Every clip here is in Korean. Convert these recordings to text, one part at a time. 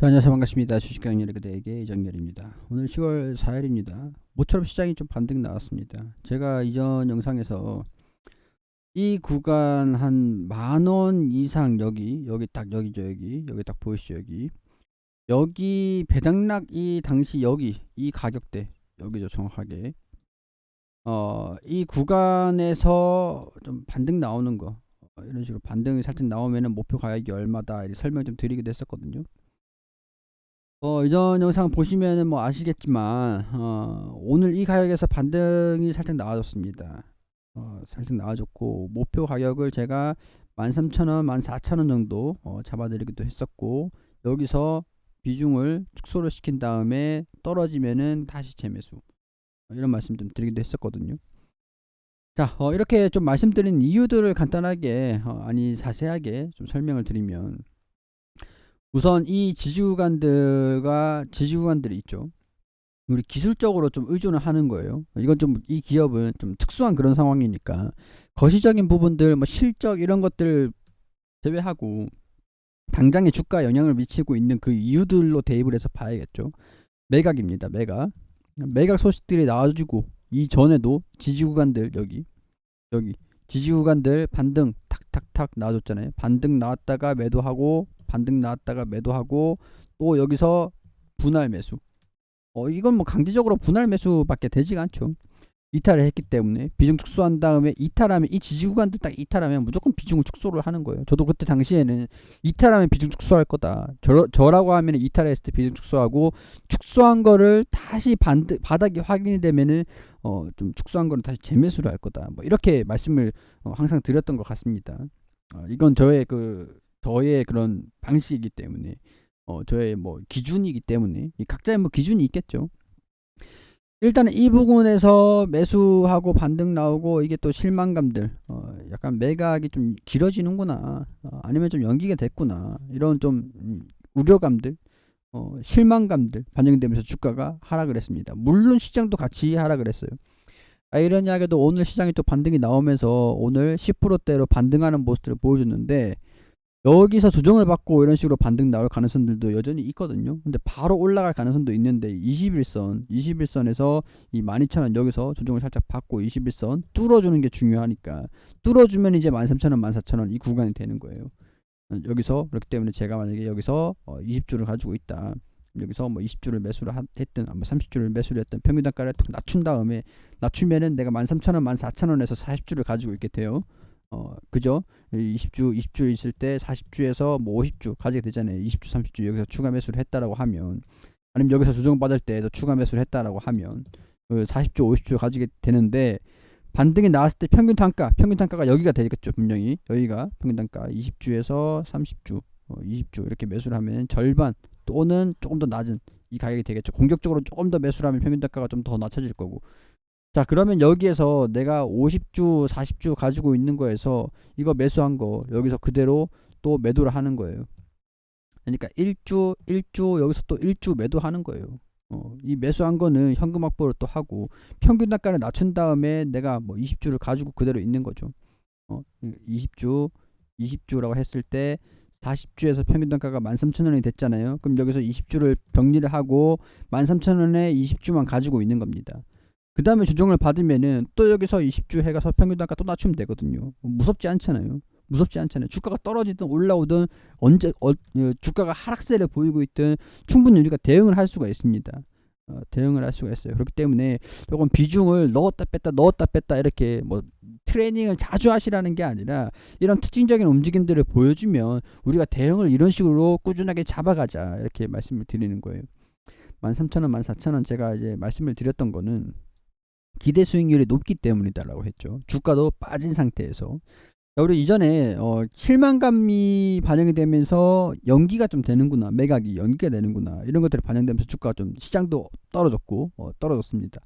자, 안녕하세요. 반갑습니다. 주식강연의 그대에게 이정렬입니다. 오늘 10월 4일입니다. 모처럼 시장이 좀 반등 나왔습니다. 제가 이전 영상에서 이 구간 한 만 원 이상 여기 여기 딱 여기죠 여기 여기 딱 보이시죠 여기 여기 배당락 이 당시 여기 이 가격대 여기죠 정확하게 어 이 구간에서 좀 반등 나오는 거 어, 이런 식으로 반등이 살짝 나오면은 목표 가격이 얼마다 설명 좀 드리기도 했었거든요. 어, 이전 영상 보시면은 뭐 아시겠지만 어, 오늘 이 가격에서 반등이 살짝 나와줬습니다. 어, 살짝 나와줬고 목표 가격을 제가 13,000원, 14,000원 정도 어, 잡아드리기도 했었고 여기서 비중을 축소를 시킨 다음에 떨어지면은 다시 재매수 어, 이런 말씀 좀 드리기도 했었거든요. 자, 어, 이렇게 좀 말씀드린 이유들을 간단하게 어, 아니 자세하게 좀 설명을 드리면 우선 이 지지구간들과 지지구간들이 있죠. 우리 기술적으로 좀 의존을 하는 거예요. 이건 좀 이 기업은 좀 특수한 그런 상황이니까 거시적인 부분들 뭐 실적 이런 것들 제외하고 당장의 주가에 영향을 미치고 있는 그 이유들로 대입을 해서 봐야겠죠. 매각입니다. 매각. 매각 소식들이 나와주고 이전에도 지지 구간들 여기 여기 지지 구간들 반등 탁탁탁 나와줬잖아요. 반등 나왔다가 매도하고 반등 나왔다가 매도하고 또 여기서 분할 매수. 어 이건 뭐 강제적으로 분할 매수밖에 되지가 않죠. 이탈을 했기 때문에 비중 축소한 다음에 이탈하면 이 지지 구간들 딱 이탈하면 무조건 비중을 축소를 하는 거예요. 저도 그때 당시에는 이탈하면 비중 축소할 거다. 저, 저라고 하면 이탈했을 때 비중 축소하고 축소한 거를 다시 반드, 바닥이 확인이 되면은 어 좀 축소한 거는 다시 재매수를 할 거다. 뭐 이렇게 말씀을 어, 항상 드렸던 것 같습니다. 어, 이건 저의 그 저의 그런 방식이기 때문에 어 저의 뭐 기준이기 때문에 이 각자의 뭐 기준이 있겠죠. 일단은 이 부분에서 매수하고 반등 나오고 이게 또 실망감들 어 약간 매각이 좀 길어지는구나 어 아니면 좀 연기가 됐구나 이런 좀 음, 우려감들 어 실망감들 반영되면서 주가가 하락을 했습니다. 물론 시장도 같이 하락을 했어요. 아이러니하게도 오늘 시장이 또 반등이 나오면서 오늘 10%대로 반등하는 모습들을 보여줬는데 여기서 조정을 받고 이런 식으로 반등 나올 가능성들도 여전히 있거든요. 근데 바로 올라갈 가능성도 있는데 21선, 21선에서 이 12,000원 여기서 조정을 살짝 받고 21선 뚫어주는 게 중요하니까 뚫어주면 이제 13,000원, 14,000원 이 구간이 되는 거예요. 어, 여기서 그렇기 때문에 제가 만약에 여기서 어 20주를 가지고 있다. 여기서 뭐 20주를 매수를 하, 했든 아마 30주를 매수를 했든 평균 단가를 툭 낮춘 다음에 낮추면은 내가 13,000원, 14,000원에서 40주를 가지고 있게 돼요. 어 그죠? 20주 20주 있을 때 40주에서 뭐 50주 가지게 되잖아요. 20주 30주 여기서 추가 매수를 했다라고 하면 아니면 여기서 조정 받을 때도 추가 매수를 했다라고 하면 그 40주 50주 가지게 되는데 반등이 나왔을 때 평균 단가 평균 단가가 여기가 되겠죠 분명히 여기가 평균 단가 20주에서 30주 어, 20주 이렇게 매수를 하면 절반 또는 조금 더 낮은 이 가격이 되겠죠 공격적으로 조금 더 매수를 하면 평균 단가가 좀 더 낮춰질 거고 자 그러면 여기에서 내가 50주 40주 가지고 있는 거에서 이거 매수한 거 여기서 그대로 또 매도를 하는 거예요. 그러니까 1주 1주 여기서 또 1주 매도하는 거예요. 어, 이 매수한 거는 현금 확보를 또 하고 평균 단가를 낮춘 다음에 내가 뭐 20주를 가지고 그대로 있는 거죠. 어, 20주 20주라고 했을 때 40주에서 평균 단가가 13,000원이 됐잖아요. 그럼 여기서 20주를 정리를 하고 13,000원에 20주만 가지고 있는 겁니다 그 다음에 조정을 받으면은 또 여기서 20주 해가서 평균 단가 또 낮추면 되거든요. 무섭지 않잖아요. 무섭지 않잖아요. 주가가 떨어지든 올라오든 언제 어, 어, 주가가 하락세를 보이고 있든 충분히 우리가 대응을 할 수가 있습니다. 어, 대응을 할 수가 있어요. 그렇기 때문에 조금 비중을 넣었다 뺐다 넣었다 뺐다 이렇게 뭐 트레이닝을 자주 하시라는 게 아니라 이런 특징적인 움직임들을 보여주면 우리가 대응을 이런 식으로 꾸준하게 잡아가자 이렇게 말씀을 드리는 거예요. 13,000원, 14,000원 제가 이제 말씀을 드렸던 거는 기대 수익률이 높기 때문이다라고 했죠. 주가도 빠진 상태에서 우리 이전에 어, 실망감이 반영이 되면서 연기가 좀 되는구나 매각이 연기가 되는구나 이런 것들이 반영되면서 주가가 좀 시장도 떨어졌고 어, 떨어졌습니다.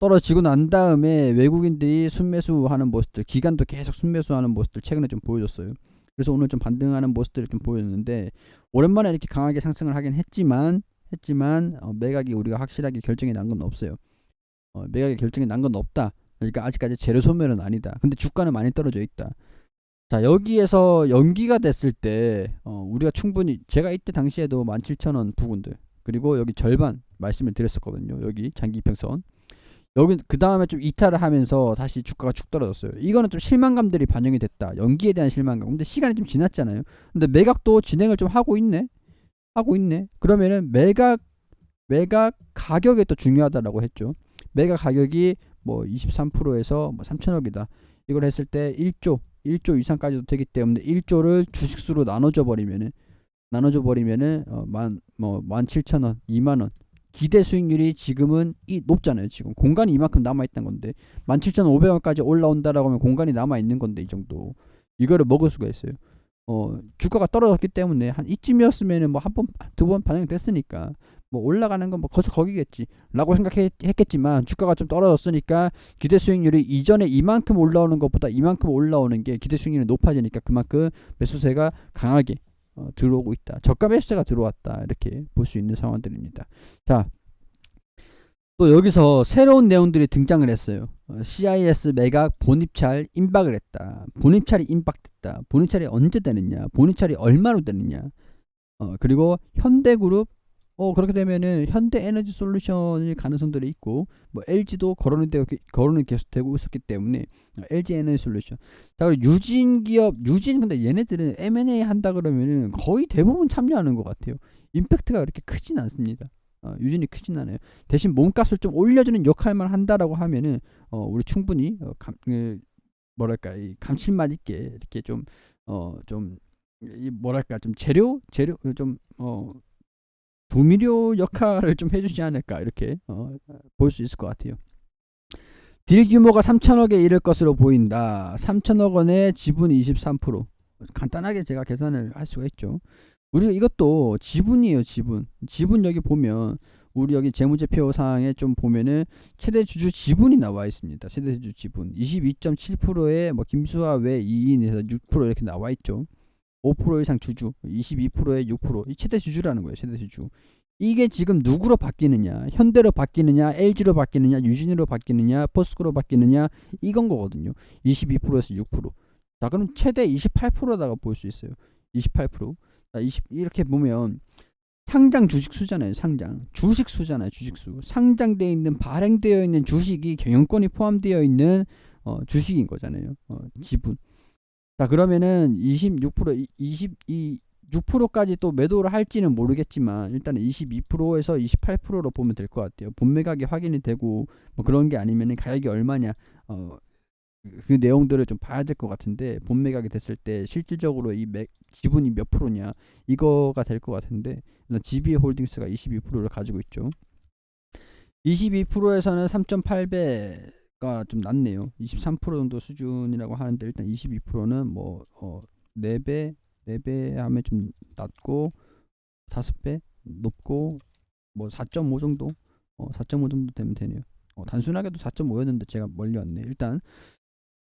떨어지고 난 다음에 외국인들이 순매수하는 모습들 기간도 계속 순매수하는 모습들 최근에 좀 보여줬어요. 그래서 오늘 좀 반등하는 모습들을 좀 보였는데 오랜만에 이렇게 강하게 상승을 하긴 했지만 했지만 어, 매각이 우리가 확실하게 결정이 난 건 없어요. 어, 매각의 결정이 난 건 없다. 그러니까 아직까지 재료 소멸은 아니다. 근데 주가는 많이 떨어져 있다. 자 여기에서 연기가 됐을 때 어, 우리가 충분히 제가 이때 당시에도 17,000원 부근들 그리고 여기 절반 말씀을 드렸었거든요. 여기 장기 이평선 여기 그 다음에 좀 이탈을 하면서 다시 주가가 쭉 떨어졌어요. 이거는 좀 실망감들이 반영이 됐다. 연기에 대한 실망감. 근데 시간이 좀 지났잖아요. 근데 매각도 진행을 좀 하고 있네. 하고 있네. 그러면은 매각 매각 가격이 또 중요하다라고 했죠. 매각 가격이 뭐 23%에서 뭐 3천억이다. 이걸 했을 때 1조 1조 이상까지도 되기 때문에 1조를 주식수로 나눠줘 버리면은 나눠줘 버리면은 어, 만뭐 17,000원, 2만 원. 기대 수익률이 지금은 이 높잖아요. 지금 공간이 이만큼 남아 있는 건데 17,500원까지 올라온다라고 하면 공간이 남아 있는 건데 이 정도. 이거를 먹을 수가 있어요. 어, 주가가 떨어졌기 때문에 한 이쯤이었으면은 뭐 한 번, 두 번 반영이 됐으니까 뭐 올라가는 건 뭐 거기서 거기겠지 라고 생각했겠지만 주가가 좀 떨어졌으니까 기대 수익률이 이전에 이만큼 올라오는 것보다 이만큼 올라오는 게 기대 수익률이 높아지니까 그만큼 매수세가 강하게 어, 들어오고 있다. 저가 매수세가 들어왔다. 이렇게 볼 수 있는 상황들입니다. 자, 또 여기서 새로운 내용들이 등장을 했어요. 어, CIS 매각 본입찰 임박을 했다. 본입찰이 임박됐다. 본입찰이 언제 되느냐? 본입찰이 얼마로 되느냐? 어, 그리고 현대그룹 어 그렇게 되면은 현대 에너지 솔루션일 가능성들이 있고 뭐 LG도 거론이 되고 거론이 계속 되고 있었기 때문에 어, LG 에너지 솔루션. 자 그리고 유진 기업 유진 근데 얘네들은 M&A 한다 그러면은 거의 대부분 참여하는 것 같아요. 임팩트가 그렇게 크진 않습니다. 어, 유진이 크진 않아요. 대신 몸값을 좀 올려주는 역할만 한다라고 하면은 어, 우리 충분히 어, 감, 그, 뭐랄까 이 감칠맛 있게 이렇게 좀 어좀이 뭐랄까 좀 재료 재료 좀어 조미료 역할을 좀 해주지 않을까 이렇게 어, 볼 수 있을 것 같아요. 딜 규모가 3천억에 이를 것으로 보인다. 3천억 원의 지분 23% 간단하게 제가 계산을 할 수가 있죠. 우리가 이것도 지분이에요, 지분. 지분 여기 보면 우리 여기 재무제표 상에 좀 보면은 최대 주주 지분이 나와 있습니다. 최대 주주 지분 22.7%의 뭐 김수아 외 2인 에서 6% 이렇게 나와 있죠. 5% 이상 주주, 22%의 6%. 이 최대 주주라는 거예요. 최대 주주. 이게 지금 누구로 바뀌느냐? 현대로 바뀌느냐? LG로 바뀌느냐? 유진으로 바뀌느냐? 포스코로 바뀌느냐? 이건 거거든요. 22%에서 6%. 자, 그럼 최대 28%다가 볼 수 있어요. 28%. 자, 20 이렇게 보면 상장 주식 수잖아요. 상장. 주식 수잖아요. 주식 수. 상장되어 있는 발행되어 있는 주식이 경영권이 포함되어 있는 어, 주식인 거잖아요. 어, 지분. 자 그러면은 26% 22 6%까지 또 매도를 할지는 모르겠지만 일단은 22%에서 28%로 보면 될 것 같아요. 본 매각이 확인이 되고 뭐 그런 게 아니면은 가격이 얼마냐 어, 그 내용들을 좀 봐야 될 것 같은데 본 매각이 됐을 때 실질적으로 이 매, 지분이 몇 프로냐 이거가 될 것 같은데 GBA 홀딩스가 22%를 가지고 있죠. 22%에서는 3.8배 가좀 낮네요. 23% 정도 수준이라고 하는데 일단 22%는 뭐 어, 4배 4배 하면 좀 낮고 5배 높고 뭐 4.5 정도 어, 4.5 정도 되면 되네요. 어, 단순하게도 4.5였는데 제가 멀리 왔네. 일단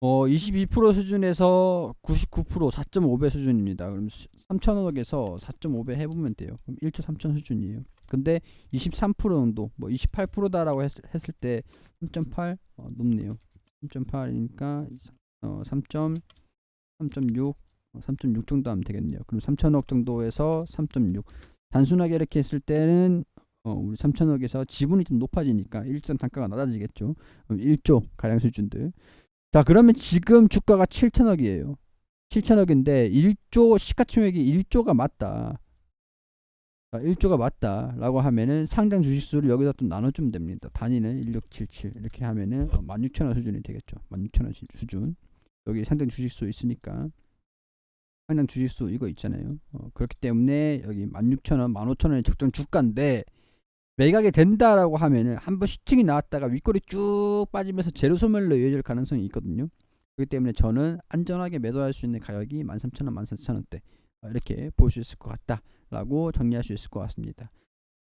어, 22% 수준에서 99% 4.5배 수준입니다. 그럼 3천억에서 4.5배 해보면 돼요. 그럼 1조 3천 수준이에요. 근데 23% 정도, 뭐 28%다라고 했, 했을 때 3.8 어, 높네요. 3.8이니까 어, 3. 3.6 어, 3.6 정도 하면 되겠네요. 그럼 3천억 정도에서 3.6 단순하게 이렇게 했을 때는 어, 우리 3천억에서 지분이 좀 높아지니까 일정 단가가 낮아지겠죠. 1조 가량 수준들. 자 그러면 지금 주가가 7천억이에요. 7천억인데 1조 시가총액이 1조가 맞다. 1조가 맞다 라고 하면은 상장 주식수를 여기다 또 나눠주면 됩니다. 단위는 1677 이렇게 하면은 16,000원 수준이 되겠죠. 16,000원 수준. 여기 상장 주식수 있으니까. 상장 주식수 이거 있잖아요. 어, 그렇기 때문에 여기 16,000원 15,000원이 적정 주가인데 매각이 된다라고 하면은 한번 슈팅이 나왔다가 윗골이 쭉 빠지면서 제로 소멸로 이어질 가능성이 있거든요. 그렇기 때문에 저는 안전하게 매도할 수 있는 가격이 13,000원, 14,000원대 이렇게 볼 수 있을 것 같다라고 정리할 수 있을 것 같습니다.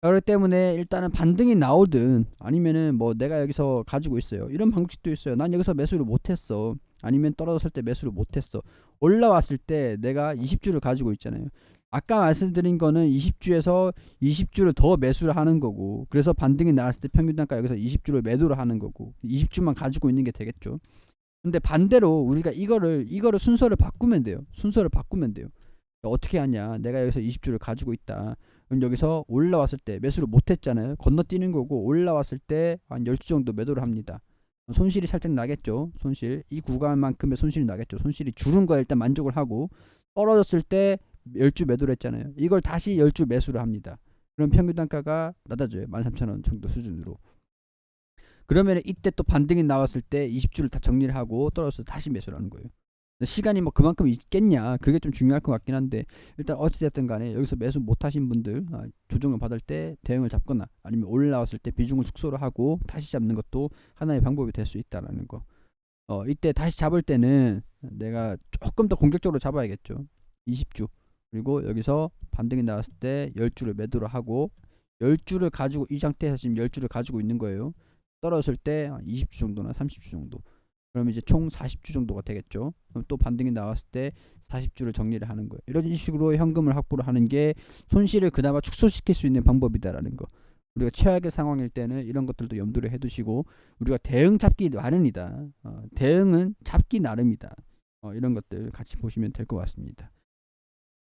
그렇기 때문에 일단은 반등이 나오든 아니면은 뭐 내가 여기서 가지고 있어요. 이런 방식도 있어요. 난 여기서 매수를 못했어. 아니면 떨어졌을 때 매수를 못했어. 올라왔을 때 내가 20주를 가지고 있잖아요. 아까 말씀드린 거는 20주에서 20주를 더 매수를 하는 거고 그래서 반등이 나왔을 때 평균 단가 여기서 20주를 매도를 하는 거고 20주만 가지고 있는 게 되겠죠. 근데 반대로 우리가 이거를 이거를 순서를 바꾸면 돼요. 순서를 바꾸면 돼요. 어떻게 하냐? 내가 여기서 20주를 가지고 있다. 그럼 여기서 올라왔을 때 매수를 못 했잖아요. 건너뛰는 거고 올라왔을 때 한 10주 정도 매도를 합니다. 손실이 살짝 나겠죠. 손실. 이 구간만큼의 손실이 나겠죠. 손실이 줄은 거에 일단 만족을 하고 떨어졌을 때 10주 매도를 했잖아요. 이걸 다시 10주 매수를 합니다. 그럼 평균 단가가 낮아져요. 13,000원 정도 수준으로. 그러면 이때 또 반등이 나왔을 때 20주를 다 정리를 하고 떨어져서 다시 매수를 하는 거예요. 시간이 뭐 그만큼 있겠냐 그게 좀 중요할 것 같긴 한데 일단 어찌됐든 간에 여기서 매수 못 하신 분들 아, 조정을 받을 때 대응을 잡거나 아니면 올라왔을 때 비중을 축소를 하고 다시 잡는 것도 하나의 방법이 될 수 있다라는 거. 어 이때 다시 잡을 때는 내가 조금 더 공격적으로 잡아야겠죠. 20주 그리고 여기서 반등이 나왔을 때 10주를 매도를 하고 10주를 가지고 이 상태에서 지금 10주를 가지고 있는 거예요. 떨어졌을 때 20주 정도나 30주 정도. 그럼 이제 총 40주 정도가 되겠죠. 그럼 또 반등이 나왔을 때 40주를 정리를 하는 거예요. 이런 식으로 현금을 확보를 하는 게 손실을 그나마 축소시킬 수 있는 방법이다라는 거. 우리가 최악의 상황일 때는 이런 것들도 염두를 해두시고 우리가 대응 잡기 나름이다. 어, 대응은 잡기 나름이다. 어, 이런 것들 같이 보시면 될 것 같습니다.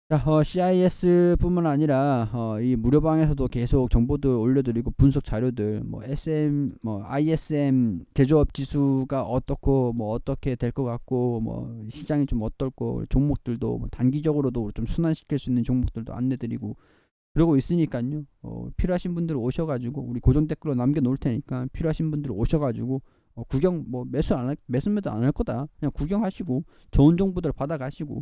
자, 어, CIS뿐만 아니라 어, 이 무료방에서도 계속 정보들 올려드리고 분석 자료들, 뭐 SM, 뭐 ISM 제조업 지수가 어떻고 뭐 어떻게 될 것 같고 뭐 시장이 좀 어떨고 종목들도 뭐 단기적으로도 좀 순환시킬 수 있는 종목들도 안내드리고 그러고 있으니까요. 어, 필요하신 분들 오셔가지고 우리 고정 댓글로 남겨놓을 테니까 필요하신 분들 오셔가지고 어, 구경 뭐 매수 안 할, 매수 매도 안 할 거다. 그냥 구경하시고 좋은 정보들 받아가시고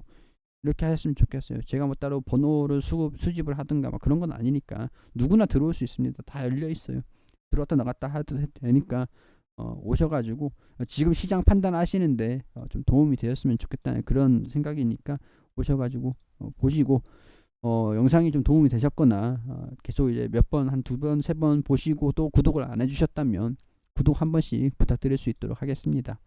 이렇게 하셨으면 좋겠어요. 제가 뭐 따로 번호를 수급, 수집을 하든가 막 그런 건 아니니까 누구나 들어올 수 있습니다. 다 열려 있어요. 들어왔다 나갔다 해도 되니까 어, 오셔가지고 어, 지금 시장 판단하시는데 어, 좀 도움이 되었으면 좋겠다는 그런 생각이니까 오셔가지고 어, 보시고 어, 영상이 좀 도움이 되셨거나 어, 계속 이제 몇 번 한 두 번 세 번 보시고 또 구독을 안 해주셨다면 구독 한 번씩 부탁드릴 수 있도록 하겠습니다.